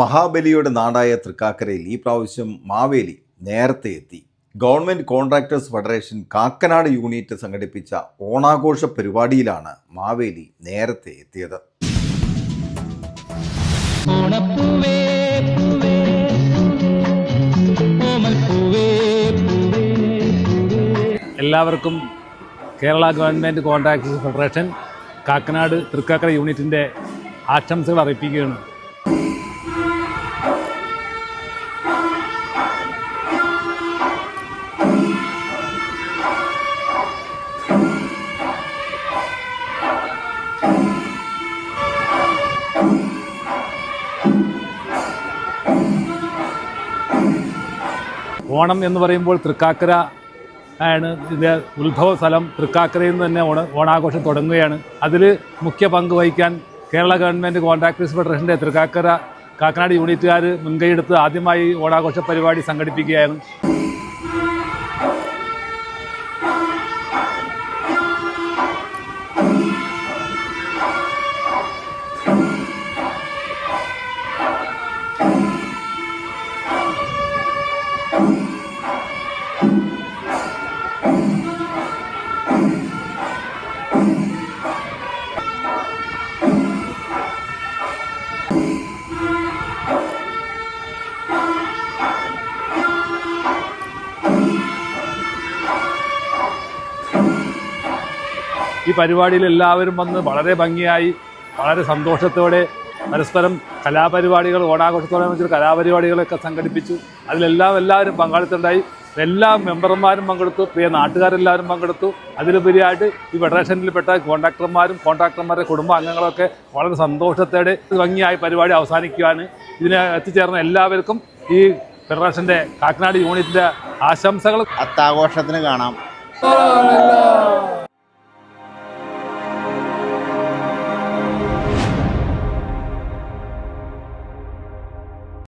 മഹാബലിയുടെ നാടായ തൃക്കാക്കരയിൽ ഈ പ്രാവശ്യം മാവേലി നേരത്തെ എത്തി. Government contractors federation Kakkanad unit സംഘടിപ്പിച്ച ഓണാഘോഷ പരിപാടിയിലാണ് മാവേലി നേരത്തെ എത്തിയത്. എല്ലാവർക്കും Kerala government contractors federation Kakkanad Thrikkakara യൂണിറ്റിന്റെ ആശംസകൾ അറിയിക്കുകയാണ് ഓണം എന്ന് പറയുമ്പോൾ തൃക്കാക്കര ആണ് ഇതിന്റെ ഉത്ഭവ സ്ഥലം. തൃക്കാക്കരയിൽ നിന്ന് തന്നെ ഓണ ഓണാഘോഷം തുടങ്ങുകയാണ്. അതിൽ മുഖ്യ പങ്ക് വഹിക്കാൻ കേരള ഗവൺമെന്റ് കോൺട്രാക്ടേഴ്സ് ഫെഡറേഷന്റെ തൃക്കാക്കര കാക്കനാട് യൂണിറ്റുകാർ മുൻകൈയെടുത്ത് ആദ്യമായി ഓണാഘോഷ പരിപാടി സംഘടിപ്പിക്കുകയായിരുന്നു ഈ പരിപാടിയിൽ എല്ലാവരും വന്ന് വളരെ ഭംഗിയായി വളരെ സന്തോഷത്തോടെ പരസ്പരം കലാപരിപാടികൾ ഓണാഘോഷത്തോടെ വെച്ചൊരു കലാപരിപാടികളൊക്കെ സംഘടിപ്പിച്ചു. അതിലെല്ലാം എല്ലാവരും പങ്കാളിത്തമുണ്ടായി. എല്ലാ മെമ്പർമാരും പങ്കെടുത്തു. പ്രിയ നാട്ടുകാരെല്ലാവരും പങ്കെടുത്തു. അതിലുപരിയായിട്ട് ഈ ഫെഡറേഷനിൽപ്പെട്ട കോൺട്രാക്ടർമാരും കോൺട്രാക്ടർമാരുടെ കുടുംബാംഗങ്ങളൊക്കെ വളരെ സന്തോഷത്തോടെ ഭംഗിയായി പരിപാടി അവസാനിക്കുകയാണ് ഇതിനെ എത്തിച്ചേർന്ന എല്ലാവർക്കും ഈ ഫെഡറേഷന്റെ കാക്കനാട് യൂണിറ്റിന്റെ ആശംസകൾ അത്താഘോഷത്തിന് കാണാം.